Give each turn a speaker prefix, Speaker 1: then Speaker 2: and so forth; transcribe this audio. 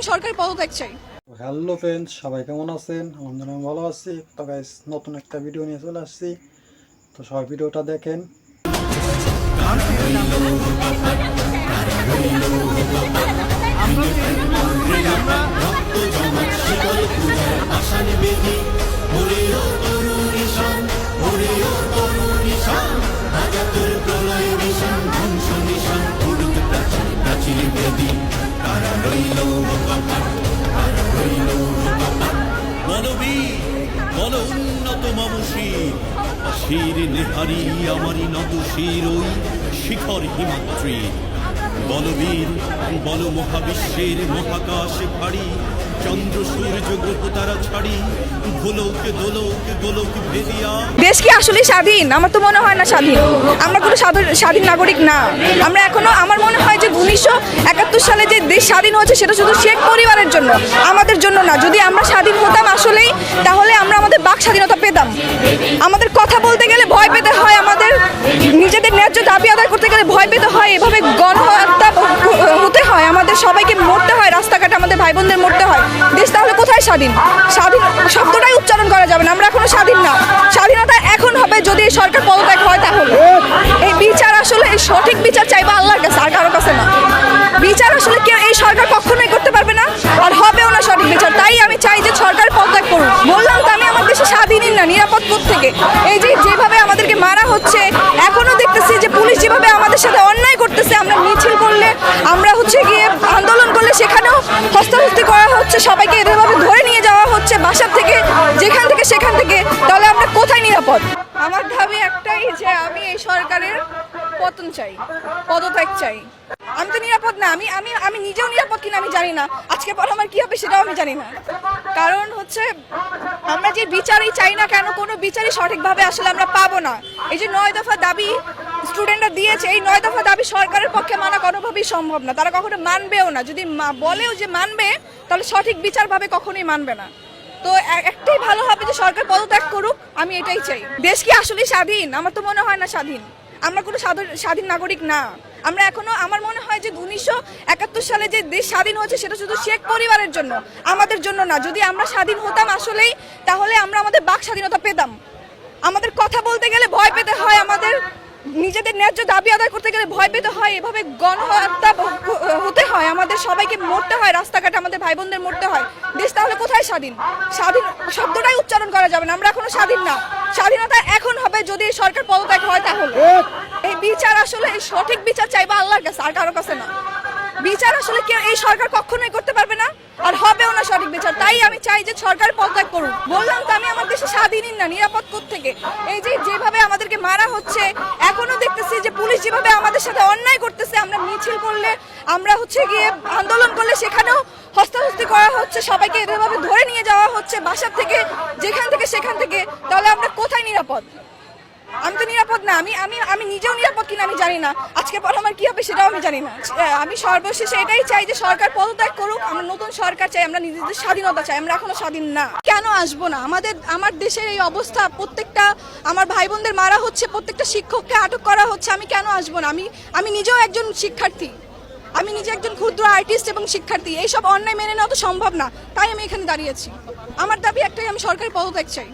Speaker 1: আমি সরকারি পদত্যাগ চাই।
Speaker 2: হ্যালো ফ্রেন্ডস সবাই কেমন আছেন? আমাদের আমি ভালো আছি। তো গাইস নতুন একটা ভিডিও নিয়ে চলে আসছি। তো সবাই ভিডিওটা দেখেন।
Speaker 3: বলবীর উন্নত মম শির নেহারি, আমারি নত শির ওই শিখর হিমাদ্রি। বলবীর, বল মহাবিশ্বের মহাকাশ ফাড়ি চন্দ্র সূর্য গ্রহ তারা ছাড়ি, গোলক দোলক, গোলক ভেদিয়া।
Speaker 1: দেশ কি আসলে স্বাধীন? আমার তো মনে হয় না স্বাধীন। আমরা কোনো স্বাধীন নাগরিক না। আমরা এখনও আমার মনে হয় যে উনিশশো একাত্তর সালে যে দেশ স্বাধীন হয়েছে, সেটা শুধু শেখ পরিবারের জন্য। আমাদের জন্য না। যদি আমরা স্বাধীন হতাম আসলেই, তাহলে স্বাধীন। স্বাধীন শব্দটাই উচ্চারণ করা যাবে না। আমরা এখনও স্বাধীন না। স্বাধীনতা এখন হবে যদি এই সরকার পদত্যাগ হয় তাহলে। এই বিচার আসলে, এই সঠিক বিচার চাইবা আল্লাহর কাছে, আর কারও কাছে না। বিচার আসলে কেউ, এই সরকার কখনোই করতে পারবে না, আর হবেও না সঠিক বিচার। তাই আমি চাই যে সরকার পদত্যাগ করুন বললাম তো আমি, আমার দেশে স্বাধীনই না, নিরাপদ থেকে এই যে যেভাবে আমাদেরকে মারা হচ্ছে, এখনও দেখতেছি যে পুলিশ যেভাবে আমাদের সাথে অন্যায় করতেছে, আমরা মিছিল করলে, আমরা হচ্ছে গিয়ে আন্দোলন করলে সেখানেও হস্তাহস্তি করা হচ্ছে সবাইকে এভাবে ধরে নিয়ে যাওয়া হচ্ছে বাসার থেকে, যেখান থেকে সেখান থেকে। তাহলে আমরা কোথায় নিরাপদ? আমার দাবি একটাই যে আমি এই সরকারের পতন চাই, পদত্যাগ চাই। আমি তো নিরাপদ না, আমি আমি আমি নিজেও নিরাপদ কিনা আমি জানি না। আজকে পর আমার কি হবে সেটাও আমি জানি না। কারণ হচ্ছে, আমরা যে বিচারই চাই না কেন, কোনো বিচারই সঠিকভাবে আসলে আমরা পাবো না। এই যে নয় দফা দাবি স্টুডেন্টরা দিয়েছে, এই নয় দফা দাবি সরকারের পক্ষে মানা কোনোভাবেই সম্ভব না। তারা কখনো মানবেও না। যদি বলেও যে মানবে, তাহলে সঠিক বিচারভাবে কখনোই মানবে না। তো একটাই ভালো হবে যে সরকার পদত্যাগ করুক, আমি এটাই চাই। দেশ কি আসলে স্বাধীন? আমার তো মনে হয় না স্বাধীন। আমরা কোনো স্বাধীন নাগরিক না। আমরা এখনও, আমার মনে হয় যে উনিশশো একাত্তর সালে যে দেশ স্বাধীন হয়েছে, সেটা শুধু শেখ পরিবারের জন্য, আমাদের জন্য না। যদি আমরা স্বাধীন হতাম আসলেই, তাহলে আমরা আমাদের বাক স্বাধীনতা পেতাম। আমাদের কথা বলতে গেলে ভয় পেতে হয় আমাদের। নিজেদের ন্যায্য দাবি আদায় করতে গেলে ভয় পেতে হয়। এভাবে গণহত্যা হতে হয়। আমাদের সবাইকে মরতে হয়। রাস্তাঘাটে আমাদের ভাই বোনদের মরতে হয়। দেশ তাহলে কোথায় স্বাধীন? স্বাধীন শব্দটাই উচ্চারণ করা যাবে না। আমরা এখনও স্বাধীন না। স্বাধীনতা এখন হবে যদি এই সরকার পদত্যাগ হয় তাহলে। এই বিচার আসলে সঠিক বিচার চাইবা আল্লাহর কাছে, আর কারও কাছে না। বিচার আসলে কেউ এই সরকার কখনোই করতে পারবে না আর হবেও না সঠিক বিচার তাই আমি চাই যে সরকার পদত্যাগ করুক। বললাম তো আমি, আমার দেশে স্বাধীনই না, নিরাপদ থেকে এই যে যেভাবে আমাদেরকে মারা হচ্ছে, এখনও দেখতেছি যে পুলিশ যেভাবে আমাদের সাথে অন্যায় করতেছে, আমরা মিছিল করলে, আমরা হচ্ছে গিয়ে আন্দোলন করলে সেখানেও হস্তাহস্তি করা হচ্ছে, সবাইকে এভাবে ধরে নিয়ে যাওয়া হচ্ছে, বাসার থেকে, যেখান থেকে সেখান থেকে, তাহলে আমরা কোথায় নিরাপদ? আমি তো নিরাপদ না, আমি আমি আমি নিজেও নিরাপদ কিনা আমি জানি না। আজকে পর আমার কি হবে সেটাও আমি জানি না। আমি সর্বশেষে এটাই চাই যে সরকার পদত্যাগ করুক, আমরা নতুন সরকার চাই, আমরা নিজেদের স্বাধীনতা চাই, আমরা এখনও স্বাধীন না। কেন আসব না? আমাদের আমার দেশের এই অবস্থা, প্রত্যেকটা আমার ভাই বোনদের মারা হচ্ছে, প্রত্যেকটা শিক্ষককে আটক করা হচ্ছে, আমি কেন আসব না? আমি আমি নিজেও একজন শিক্ষার্থী। আমি নিজে একজন ক্ষুদ্র আর্টিস্ট এবং শিক্ষার্থী। এইসব অন্যায় মেনে নেওয়া তো সম্ভব না, তাই আমি এখানে দাঁড়িয়েছি আমার দাবি একটাই, আমি সরকারি পদত্যাগ চাই।